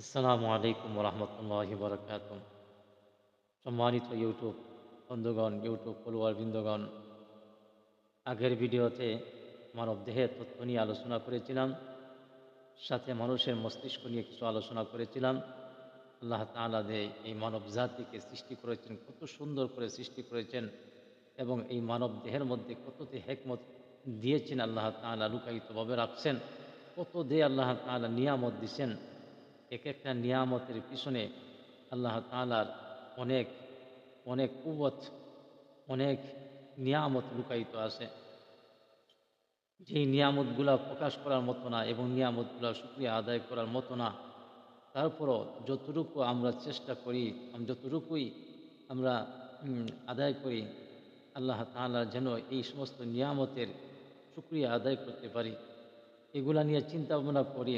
আসসালামু আলাইকুম রহমতুল্লাহি বরকাত সম্মানিত ইউটিউব বন্ধুগণ, ইউটিউব ফলোয়ার বৃন্দগণ, আগের ভিডিওতে মানব দেহের তথ্য নিয়ে আলোচনা করেছিলাম, সাথে মানুষের মস্তিষ্ক নিয়ে কিছু আলোচনা করেছিলাম। আল্লাহ তাআলা যে এই মানব জাতিকে সৃষ্টি করেছেন, কত সুন্দর করে সৃষ্টি করেছেন এবং এই মানব দেহের মধ্যে কতটি হেকমত দিয়েছেন আল্লাহ তাআলা, লুকায়িতভাবে রাখছেন, কত দে আল্লাহ তাআলা নিয়ামত দিছেন এক একটা নিয়ামতের পিছনে আল্লাহ তাআলার অনেক অনেক কুবত অনেক নিয়ামত লুকায়িত আছে। যেই নিয়ামতগুলা প্রকাশ করার মতো না এবং নিয়ামতগুলা শুক্রিয়া আদায় করার মতো না, তারপরও যতটুকু আমরা চেষ্টা করি যতটুকুই আমরা আদায় করি, আল্লাহ তাআলা যেন এই সমস্ত নিয়ামতের শুক্রিয়া আদায় করতে পারি। এগুলা নিয়ে চিন্তা ভাবনা করি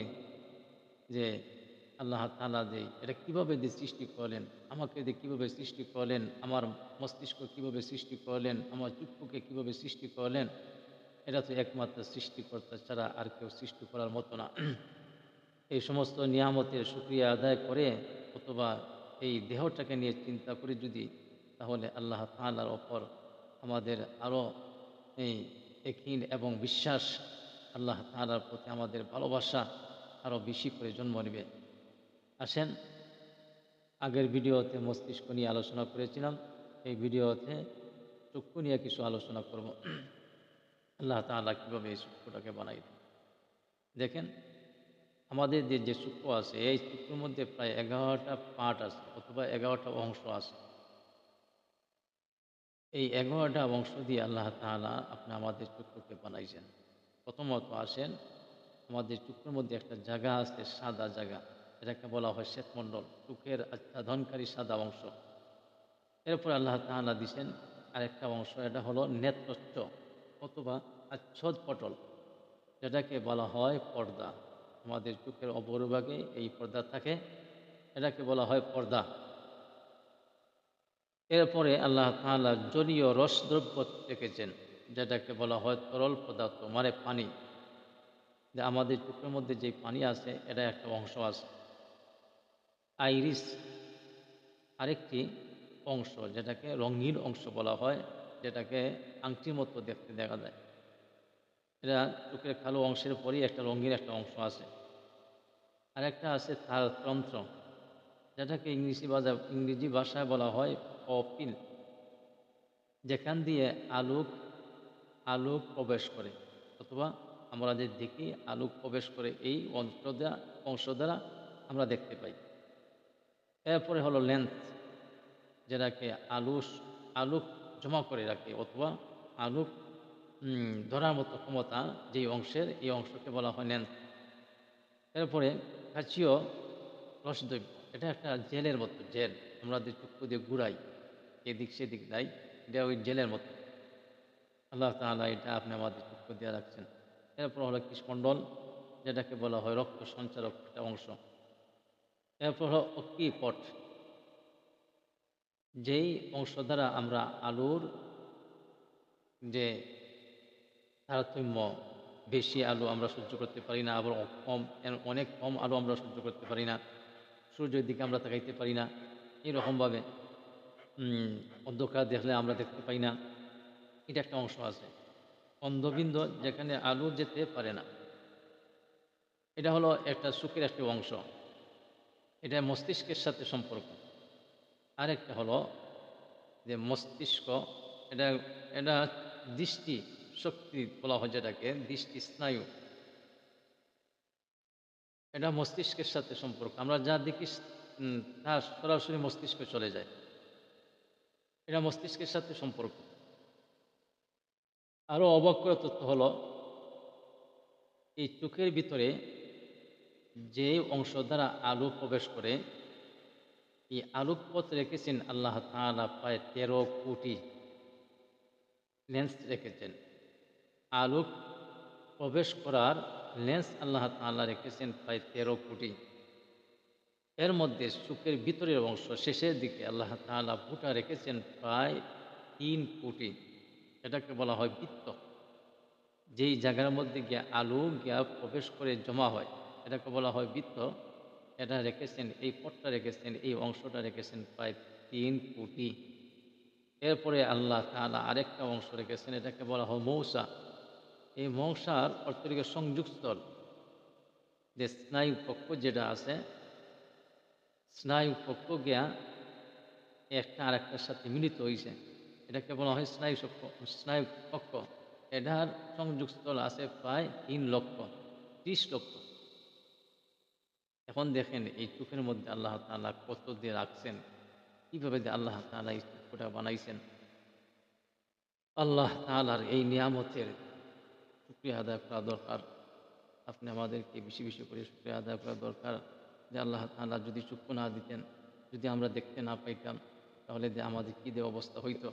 যে আল্লাহ তাআলা যে এটা কীভাবে দিয়ে সৃষ্টি করলেন, আমাকে দিয়ে কীভাবে সৃষ্টি করলেন, আমার মস্তিষ্ক কীভাবে সৃষ্টি করলেন, আমার চক্ষুকে কীভাবে সৃষ্টি করলেন, এটা তো একমাত্র সৃষ্টিকর্তা ছাড়া আর কেউ সৃষ্টি করার মতো না। এই সমস্ত নিয়ামতের সুক্রিয়া আদায় করে অথবা এই দেহটাকে নিয়ে চিন্তা করে যদি, তাহলে আল্লাহ তাআলার ওপর আমাদের আরও এই একিন এবং বিশ্বাস আল্লাহ তাআলার প্রতি আমাদের ভালোবাসা আরও বেশি করে জন্ম নেবে। আসেন। আগের ভিডিওতে মস্তিষ্ক নিয়ে আলোচনা করেছিলাম। এই ভিডিওতে চক্ষু নিয়ে কিছু আলোচনা করব। আল্লাহ তাআলা কীভাবে এই চক্ষুটাকে বানাই দেখেন, আমাদের যে যে চক্ষু আছে, এই চক্ষুর মধ্যে প্রায় এগারোটা পার্ট আছে অথবা এগারোটা অংশ আছে। এই এগারোটা অংশ দিয়ে আল্লাহ তাআলা আপনি আমাদের চক্ষুকে বানাইছেন। প্রথমত আসেন, আমাদের চক্ষুর মধ্যে একটা জায়গা আছে, সাদা জায়গা। এটাকে বলা হয় শ্বেতমণ্ডল চোখের আচ্ছাদনকারী সাদা অংশ। এরপর আল্লাহ তাআলা দিছেন আরেকটা অংশ, এটা হলো নেত্রচ্চ অথবা আচ্ছদ পটল। যেটাকে বলা হয় পর্দা। আমাদের চোখের অপরভাগে এই পর্দা থাকে, এটাকে বলা হয় পর্দা। এরপরে আল্লাহ তাআলা জলীয় রসদ্রব্য রেখেছেন, যেটাকে বলা হয় তরল পদার্থ মানে পানি। যে আমাদের চোখের মধ্যে যে পানি আছে, এটা একটা অংশ আছে। আইরিস আরেকটি অংশ, যেটাকে রঙিন অংশ বলা হয়, যেটাকে আংটির মতো দেখতে দেখা যায়। এটা চোখের কালো অংশের পরেই একটা রঙিন একটা অংশ আছে। আর একটা আছে তার তন্ত্র, যেটাকে ইংরেজি ভাষা, ইংরেজি ভাষায় বলা হয় অপিল যেখান দিয়ে আলোক আলোক প্রবেশ করে, অথবা আমরা যে দেখি আলোক প্রবেশ করে, এই অংশ দ্বারা অংশ দ্বারা আমরা দেখতে পাই। এরপরে হলো লেন্থ যেটাকে আলু আলুক জমা করে রাখে অথবা আলুক ধরার মতো ক্ষমতা যেই অংশের, এই অংশকে বলা হয় লেন্থ এরপরে কাচিও রসদ্রব্য, এটা একটা জেলের মতো জেল, আমরা যে চক্ষু দিয়ে ঘুরাই, এদিক সেদিক যাই, এটা ওই জেলের মতো। আল্লাহ তাআলা এটা আপনি আমাদের চক্ষু দিয়ে রাখছেন। এরপর হলো কৃষ্মণ্ডল যেটাকে বলা হয় রক্ত সঞ্চারক একটা অংশ। এরপর হলো পট। যেই অংশ দ্বারা আমরা আলুর যে তারতম্য, বেশি আলু আমরা সহ্য করতে পারি না, আবার কম অনেক কম আলু আমরা সহ্য করতে পারি না, সূর্যের দিকে আমরা তাকাইতে পারি না, এরকমভাবে অন্ধকার দেখলে আমরা দেখতে পাই না। এটা একটা অংশ আছে। অন্ধবিন্দ যেখানে আলু যেতে পারে না। এটা হলো একটা সুখের একটি অংশ। এটা মস্তিষ্কের সাথে সম্পর্ক। আরেকটা হলো যে মস্তিষ্ক, এটা এটা দৃষ্টি শক্তি বলা হয় যেটাকে, দৃষ্টি স্নায়ু। এটা মস্তিষ্কের সাথে সম্পর্ক। আমরা যা দেখি তা সরাসরি মস্তিষ্কে চলে যায়। এটা মস্তিষ্কের সাথে সম্পর্ক। আরও অবাক তথ্য হলো, এই চোখের ভিতরে যে অংশ দ্বারা আলো প্রবেশ করে, এই আলোকপথ রেখেছেন আল্লাহ তাআলা প্রায় তেরো কোটি লেন্স রেখেছেন। আলোক প্রবেশ করার লেন্স আল্লাহ তাআলা রেখেছেন প্রায় তেরো কোটি। এর মধ্যে চোখের ভিতরের অংশ শেষের দিকে আল্লাহ তালা ফুটা রেখেছেন প্রায় তিন কোটি। এটাকে বলা হয় বৃত্ত। যেই জায়গার মধ্যে গিয়ে আলু গিয়া প্রবেশ করে জমা হয় এটাকে বলা হয় বৃত্ত। এটা রেখেছেন, এই পটটা রেখেছেন, এই অংশটা রেখেছেন প্রায় তিন কোটি। এরপরে আল্লাহ তাআলা আরেকটা অংশ রেখেছেন, এটাকে বলা হয় মৌসা। এই মৌসার অর্থরিকে সংযোগস্থল যে স্নায়ু পক্ষ যেটা আছে, স্নায়ু পক্ষ গিয়া একটা আর একটার সাথে মিলিত হয়েছে এটাকে বলা হয় স্নায়ু স্নায়ু পক্ষ এটার সংযোগস্থল আছে প্রায় তিন লক্ষ, ত্রিশ লক্ষ। এখন দেখেন এই চোখের মধ্যে আল্লাহ তাআলা কত দিয়ে রাখছেন। কীভাবে যে আল্লাহ তাআলা এই চক্ষুটা বানাইছেন। আল্লাহ তাআলার এই নিয়ামতের শুক্রিয়া আদায় করা দরকার। আপনি আমাদেরকে বেশি বেশি করে শুক্রিয়া আদায় করা দরকার যে আল্লাহ তাআলা যদি চক্ষু না দিতেন, যদি আমরা দেখতে না পাইতাম, তাহলে যে আমাদের কী যে অবস্থা হইতো।